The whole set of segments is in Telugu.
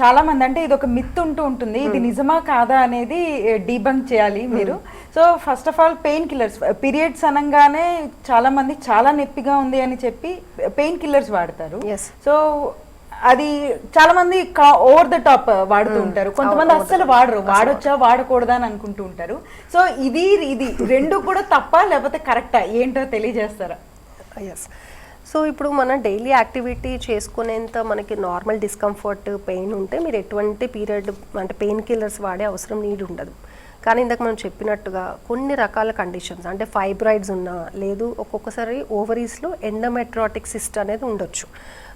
చాలా మంది అంటే ఇది ఒక మిత్ ఉంటూ ఉంటుంది. ఇది నిజమా కాదా అనేది డీబంక్ చేయాలి మీరు. So first of all painkillers periods అనగానే చాలా మంది చాలా నొప్పిగా ఉంది అని చెప్పి పెయిన్ కిల్లర్స్ వాడతారు. సో అది చాలా మంది ఓవర్ ద టాప్ వాడుతూ ఉంటారు. కొంతమంది అస్సలు వాడరు. వాడొచ్చా వాడకూడదా అని అనుకుంటూ ఉంటారు. సో ఇది ఇది రెండు కూడా తప్ప లేకపోతే కరెక్టా ఏంటో తెలియజేస్తారా? ఎస్ సో ఇప్పుడు మన డైలీ యాక్టివిటీ చేసుకునేంత మనకి నార్మల్ డిస్కంఫర్ట్ పెయిన్ ఉంటే మీరు ఎటువంటి పీరియడ్ అంటే పెయిన్ కిల్లర్స్ వాడే అవసరం నీడు ఉండదు కానీ ఇందాక మనం చెప్పినట్టుగా కొన్ని రకాల కండిషన్స్ అంటే ఫైబ్రాయిడ్స్ ఉన్నా లేదు ఒక్కొక్కసారి ఓవరీస్లో ఎండమెట్రాటిక్ సిస్ట్ అనేది ఉండొచ్చు.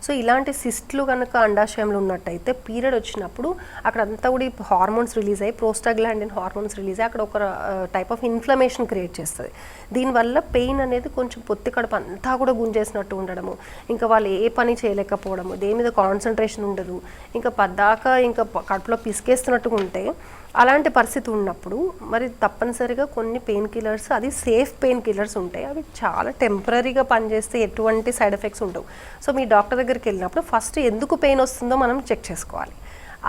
సో ఇలాంటి సిస్ట్లు కనుక అండాశయంలో ఉన్నట్టయితే పీరియడ్ వచ్చినప్పుడు అక్కడ అంతా కూడా హార్మోన్స్ రిలీజ్ అయ్యి ప్రోస్టాగ్లాండిన్ హార్మోన్స్ రిలీజ్ అయ్యి అక్కడ ఒక టైప్ ఆఫ్ ఇన్ఫ్లమేషన్ క్రియేట్ చేస్తుంది. దీనివల్ల పెయిన్ అనేది కొంచెం పొత్తి కడుపు అంతా కూడా గుంజేసినట్టు ఉండడము ఇంకా వాళ్ళు ఏ పని చేయలేకపోవడము దేని మీద కాన్సన్ట్రేషన్ ఉండదు ఇంకా పద్దాక ఇంకా కడుపులో పిసికేస్తున్నట్టుగా ఉంటే అలాంటి పరిస్థితి ఉన్నప్పుడు మరి తప్పనిసరిగా కొన్ని పెయిన్ కిల్లర్స్ అది సేఫ్ పెయిన్ కిల్లర్స్ ఉంటాయి. అవి చాలా టెంపరీగా పనిచేస్తే ఎటువంటి సైడ్ ఎఫెక్ట్స్ ఉండవు. సో మీ డాక్టర్ దగ్గరికి వెళ్ళినప్పుడు ఫస్ట్ ఎందుకు పెయిన్ వస్తుందో మనం చెక్ చేసుకోవాలి.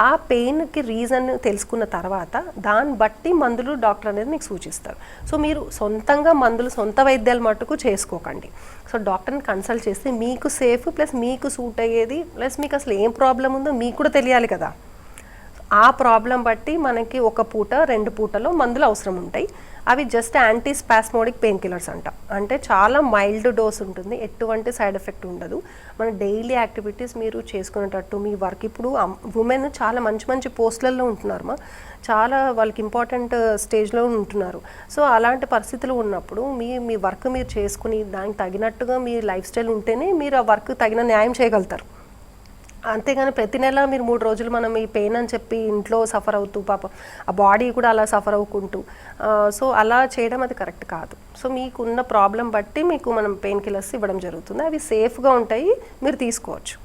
ఆ పెయిన్కి రీజన్ తెలుసుకున్న తర్వాత దాన్ని బట్టి మందులు డాక్టర్ అనేది మీకు సూచిస్తారు. సో మీరు సొంతంగా మందులు సొంత వైద్యాలు మటుకు చేసుకోకండి. సో డాక్టర్ని కన్సల్ట్ చేస్తే మీకు సేఫ్ ప్లస్ మీకు సూట్ అయ్యేది ప్లస్ మీకు అసలు ఏం ప్రాబ్లం ఉందో మీకు కూడా తెలియాలి కదా. ఆ ప్రాబ్లం బట్టి మనకి ఒక పూట రెండు పూటలో మందులు అవసరం ఉంటాయి. అవి just anti spasmodic pain killers అంట. అంటే చాలా మైల్డ్ డోస్ ఉంటుంది. ఎటువంటి సైడ్ ఎఫెక్ట్ ఉండదు. మన డైలీ యాక్టివిటీస్ మీరు చేసుకునేటట్టు మీ వర్క్ ఇప్పుడు um, ఉమెన్ చాలా మంచి మంచి పోస్టులలో ఉంటున్నారు మా. చాలా వాళ్ళకి ఇంపార్టెంట్ స్టేజ్లో ఉంటున్నారు. సో అలాంటి పరిస్థితులు ఉన్నప్పుడు మీ మీ వర్క్ మీరు చేసుకుని దానికి తగినట్టుగా మీ లైఫ్ స్టైల్ ఉంటేనే మీరు ఆ వర్క్ తగిన న్యాయం చేయగలుగుతారు. అంతేగాని ప్రతి నెల మీరు మూడు రోజులు మనం ఈ పెయిన్ అని చెప్పి ఇంట్లో సఫర్ అవుతూ పాపం ఆ బాడీ కూడా అలా సఫర్ అవ్వుకుంటూ సో అలా చేయడం అది కరెక్ట్ కాదు. సో మీకున్న ప్రాబ్లం బట్టి మీకు మనం పెయిన్ కిల్లర్స్ ఇవ్వడం జరుగుతుంది. అవి సేఫ్గా ఉంటాయి మీరు తీసుకోవచ్చు.